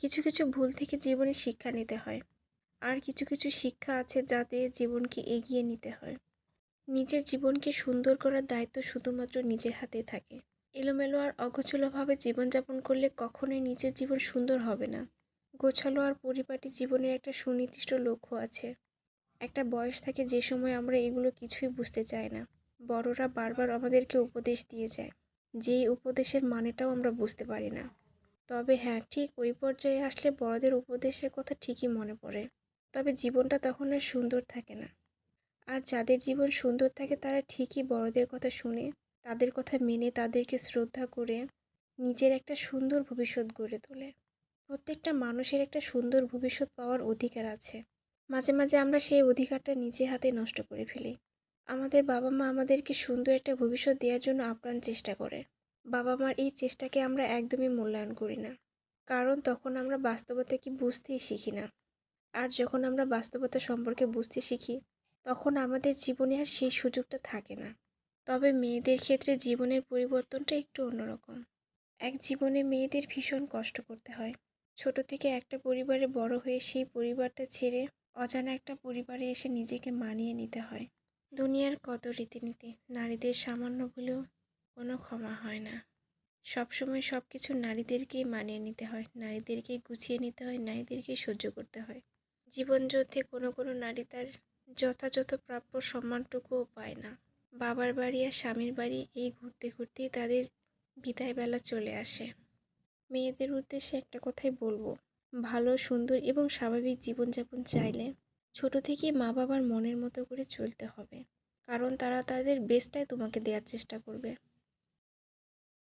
কিছু কিছু ভুল থেকে জীবনে শিক্ষা নিতে হয়। আর কিছু কিছু শিক্ষা আছে যাতে জীবনকে এগিয়ে নিতে হয়। নিজের জীবনকে সুন্দর করার দায়িত্ব শুধুমাত্র নিজের হাতেই থাকে। এলোমেলো আর অগোছলোভাবে জীবনযাপন করলে কখনোই নিজের জীবন সুন্দর হবে না। গোছালো আর পরিপাটি জীবনের একটা সুনির্দিষ্ট লক্ষ্য আছে। একটা বয়স থাকে যে সময় আমরা এগুলো কিছুই বুঝতে চাই না। বড়রা বারবার আমাদেরকে উপদেশ দিয়ে যায়। যেই উপদেশের মানেটাও আমরা বুঝতে পারি না। তবে হ্যাঁ ঠিক ওই পর্যায়ে আসলে বড়দের উপদেশের কথা ঠিকই মনে পড়ে। তবে জীবনটা তখন আর সুন্দর থাকে না। আর যাদের জীবন সুন্দর থাকে তারা ঠিকই বড়দের কথা শুনে, তাদের কথা মেনে তাদেরকে শ্রদ্ধা করে নিজের একটা সুন্দর ভবিষ্যৎ গড়ে তোলে। প্রত্যেকটা মানুষের একটা সুন্দর ভবিষ্যৎ পাওয়ার অধিকার আছে। মাঝে মাঝে আমরা সেই অধিকারটা নিজে হাতে নষ্ট করে ফেলি। আমাদের বাবা মা আমাদেরকে সুন্দর একটা ভবিষ্যৎ দেওয়ার জন্য আপ্রাণ চেষ্টা করে। বাবা মার এই চেষ্টাকে আমরা একদমই মূল্যায়ন করি না। কারণ তখন আমরা বাস্তবতা কি বুঝতেই শিখি না। আর যখন আমরা বাস্তবতা সম্পর্কে বুঝতে শিখি, তখন আমাদের জীবনে আর সেই সুযোগটা থাকে না। তবে মেয়েদের ক্ষেত্রে জীবনের পরিবর্তনটা একটু অন্যরকম। এক জীবনে মেয়েদের ভীষণ কষ্ট করতে হয়। ছোট থেকে একটা পরিবারে বড় হয়ে সেই পরিবারটা ছেড়ে অজানা একটা পরিবারে এসে নিজেকে মানিয়ে নিতে হয়। দুনিয়ার কত রীতিনীতি, নারীদের সামান্য ভুলেও কোনো ক্ষমা হয় না। সবসময় সব কিছু নারীদেরকেই মানিয়ে নিতে হয়, নারীদেরকেই গুছিয়ে নিতে হয়, নারীদেরকেই সহ্য করতে হয়। জীবন জীবনযুদ্ধে কোনো কোনো নারী তার যথাযথ প্রাপ্য সম্মানটুকুও পায় না। বাবার বাড়ি আর স্বামীর বাড়ি এই ঘুরতে ঘুরতেই তাদের বিদায়বেলা চলে আসে। মেয়েদের উদ্দেশ্যে একটা কথাই বলব, ভালো, সুন্দর এবং স্বাভাবিক জীবনযাপন চাইলে ছোট থেকেই মা বাবার মনের মতো করে চলতে হবে। কারণ তারা তাদের বেস্টটাই তোমাকে দেওয়ার চেষ্টা করবে।